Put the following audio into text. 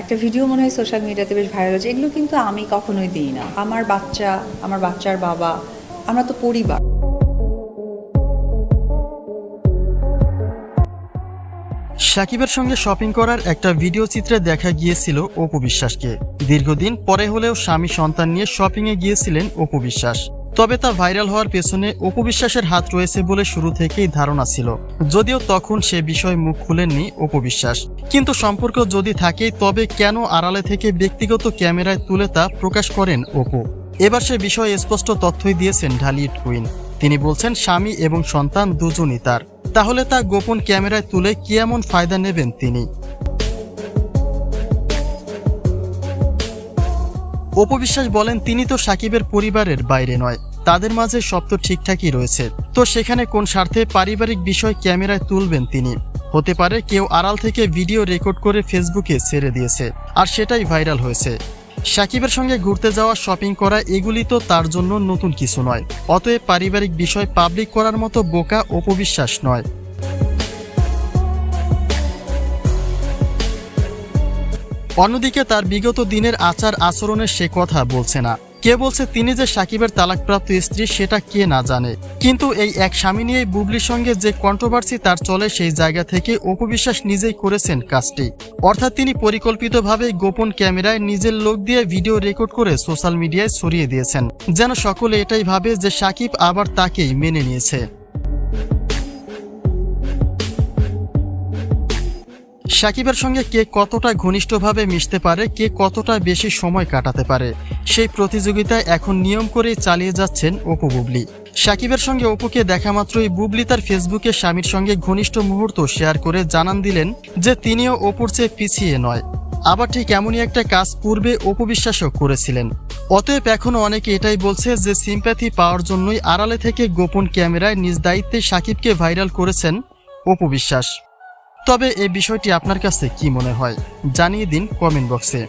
একটা ভিডিও মনে হয় সোশ্যাল মিডিয়াতে বেশ ভাইরাল হচ্ছে এগুলো কিন্তু আমি কখনোই দিই না। আমার বাচ্চা, আমার বাচ্চার বাবা, আমরা তো পরিবার। সাকিবের সঙ্গে শপিং করার একটা ভিডিও চিত্রে দেখা গিয়েছিল অপু বিশ্বাসকে। দীর্ঘদিন পরে হলেও স্বামী সন্তান নিয়ে শপিংয়ে গিয়েছিলেন অপু বিশ্বাস। তবে তা ভাইরাল হওয়ার পেছনে অপু বিশ্বাসের হাত রয়েছে বলে শুরু থেকেই ধারণা ছিল। যদিও তখন সে বিষয়ে মুখ খুলেননি অপবিশ্বাস। কিন্তু সম্পর্ক যদি থাকে, তবে কেন আড়ালে থেকে ব্যক্তিগত ক্যামেরায় তুলে তা প্রকাশ করেন অপু? এবার সে বিষয়ে স্পষ্ট তথ্যই দিয়েছেন ঢালিউড কুইন তিনি বলছেন, স্বামী এবং সন্তান দুজনই তার। তাহলে তা গোপন ক্যামেরায় তুলে কি এমন ফায়দা নেবেন তিনি? অপবিশ্বাস বলেন, তিনি তো সাকিবের পরিবারের বাইরে নয়। তাদের মাঝে সব তো ঠিকঠাকই রয়েছে। তো সেখানে কোন স্বার্থে পারিবারিক বিষয় ক্যামেরায় তুলবেন তিনি? হতে পারে কেউ আড়াল থেকে ভিডিও রেকর্ড করে ফেসবুকে ছেড়ে দিয়েছে, আর সেটাই ভাইরাল হয়েছে। সাকিবের সঙ্গে ঘুরতে যাওয়া, শপিং করা, এগুলি তো তার জন্য নতুন কিছু নয়। অতএব পারিবারিক বিষয় পাবলিক করার মতো বোকা অপবিশ্বাস নয়। অন্যদিকে তার বিগত দিনের আচার আচরণের সে কথা বলছে না। কে বলছে তিনি যে সাকিবের তালাকপ্রাপ্ত স্ত্রী সেটা কে না জানে। কিন্তু এই এক স্বামী নিয়েই বুবলির সঙ্গে যে কন্ট্রোভার্সি তার চলে সেই জায়গা থেকে অপবিশ্বাস নিজেই করেছেন কাজটি। অর্থাৎ তিনি পরিকল্পিতভাবে গোপন ক্যামেরায় নিজের লোক দিয়ে ভিডিও রেকর্ড করে সোশ্যাল মিডিয়ায় ছড়িয়ে দিয়েছেন। যেন সকলে এটাই ভাবে যে সাকিব আবার তাকেই মেনে নিয়েছে। সাকিবের সঙ্গে কে কতটা ঘনিষ্ঠভাবে মিশতে পারে, কে কতটা বেশি সময় কাটাতে পারে, সেই প্রতিযোগিতায় এখন নিয়ম করেই চালিয়ে যাচ্ছেন অপু বুবলি। সাকিবের সঙ্গে অপুকে দেখা মাত্রই বুবলি তার ফেসবুকে স্বামীর সঙ্গে ঘনিষ্ঠ মুহূর্ত শেয়ার করে জানান দিলেন যে তিনিও অপুর চেয়ে পিছিয়ে নয়। আবার ঠিক এমনই একটা কাজ পূর্বে অপু বিশ্বাসও করেছিলেন। অতএব এখনও অনেকে এটাই বলছে যে সিম্প্যাথি পাওয়ার জন্যই আড়ালে থেকে গোপন ক্যামেরায় নিজ দায়িত্বে সাকিবকে ভাইরাল করেছেন অপু বিশ্বাস। তবে এই বিষয়টি আপনার কাছে কি মনে হয়? জানিয়ে দিন কমেন্ট বক্সে।